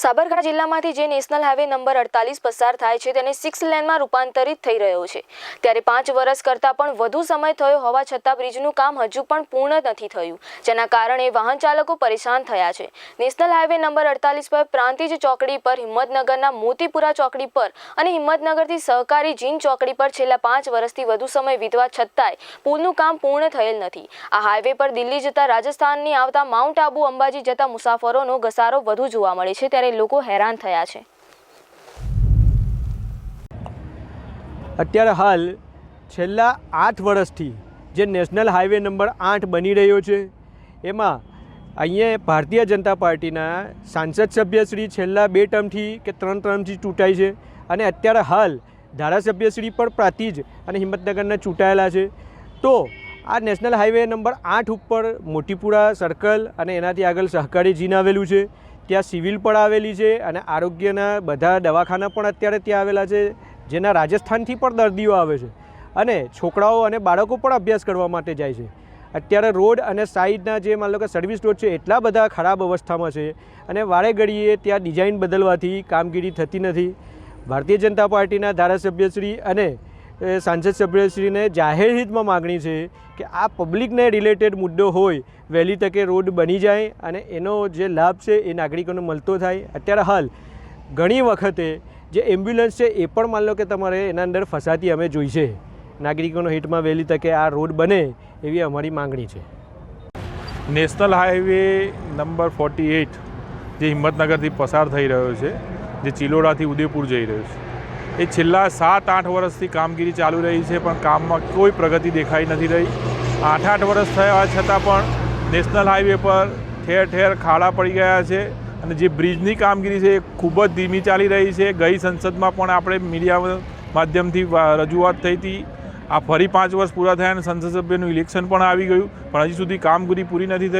સાબરકાંઠા જિલ્લામાંથી જે national highway number અડતાલીસ પસાર થાય છે તેને સિક્સ લેનમાં રૂપાંતરિત થઈ રહ્યો છે. ત્યારે પાંચ વર્ષ કરતાં પણ વધુ સમય થયો હોવા છતાં બ્રિજનું કામ હજુ પણ પૂર્ણ નથી થયું, જેના કારણે વાહન ચાલકો પરેશાન થયા છે. નેશનલ હાઈવે નંબર અડતાલીસ પર પ્રાંતિજ ચોકડી પર, હિંમતનગરના મોતીપુરા ચોકડી પર અને હિંમતનગરથી સહકારી જીન ચોકડી પર છેલ્લા પાંચ વર્ષથી વધુ સમય વીતવા છતાંય પુલનું કામ પૂર્ણ થયેલ નથી. આ હાઈવે પર દિલ્હી જતા રાજસ્થાનની આવતા માઉન્ટ આબુ અંબાજી જતા મુસાફરોનો ઘસારો વધુ જોવા મળે છે. ત્યારે લોકો હેરાન થયા છે. અત્યારે હાલ છેલ્લા આઠ વર્ષથી જે નેશનલ હાઈવે નંબર આઠ બની રહ્યો છે, એમાં અહીંયા ભારતીય જનતા પાર્ટીના સાંસદ સભ્યશ્રી છેલ્લા બે ટર્મથી કે ત્રણ ટર્મથી ચૂંટાય છે અને અત્યારે હાલ ધારાસભ્યશ્રી પણ પ્રાતિજ અને હિંમતનગરના ચૂંટાયેલા છે. તો આ નેશનલ હાઈવે નંબર આઠ ઉપર મોટીપુરા સર્કલ અને એનાથી આગળ સહકારી જીન આવેલું છે. ત્યાં સિવિલ પણ આવેલી છે અને આરોગ્યના બધા દવાખાના પણ અત્યારે ત્યાં આવેલા છે, જેના રાજસ્થાનથી પણ દર્દીઓ આવે છે. અને છોકરાઓ અને બાળકો પણ અભ્યાસ કરવા માટે જાય છે. અત્યારે રોડ અને સાઈડના જે માન લો કે સર્વિસ રોડ છે, એટલા બધા ખરાબ અવસ્થામાં છે અને વારે ઘડીએ ત્યાં ડિઝાઇન બદલવાથી કામગીરી થતી નથી. ભારતીય જનતા પાર્ટીના ધારાસભ્યશ્રી અને સાંસદ સભ્યશ્રીને જાહેર હિતમાં માગણી છે કે આ પબ્લિકને રિલેટેડ મુદ્દો હોય, વહેલી તકે રોડ બની જાય અને એનો જે લાભ છે એ નાગરિકોને મળતો થાય. અત્યારે હાલ, ઘણી વખતે જે એમ્બ્યુલન્સ છે એ પણ માન લો કે તમારે એના અંદર ફસાતી અમે જોઈ છે. નાગરિકોનો હિતમાં વહેલી તકે આ રોડ બને એવી અમારી માંગણી છે. National highway number forty eight જે હિંમતનગરથી પસાર થઈ રહ્યો છે, જે ચિલોડાથી ઉદયપુર જઈ રહ્યો છે. એ છેલ્લા સાત આઠ વર્ષથી કામગીરી ચાલુ રહી છે, પણ કામમાં કોઈ પ્રગતિ દેખાઈ નથી રહી. આઠ આઠ વર્ષ થયા છતાં પણ નેશનલ હાઈવે પર ઠેર ઠેર ખાડા પડી ગયા છે અને જે બ્રિજની કામગીરી છે એ ખૂબ જ ધીમી ચાલી રહી છે. ગઈ સંસદમાં પણ આપણે મીડિયા માધ્યમથી રજૂઆત થઈ હતી. આ ફરી પાંચ વર્ષ પૂરા થયા અને સંસદ સભ્યનું ઇલેક્શન પણ આવી ગયું, પણ હજી સુધી કામગીરી પૂરી નથી થઈ.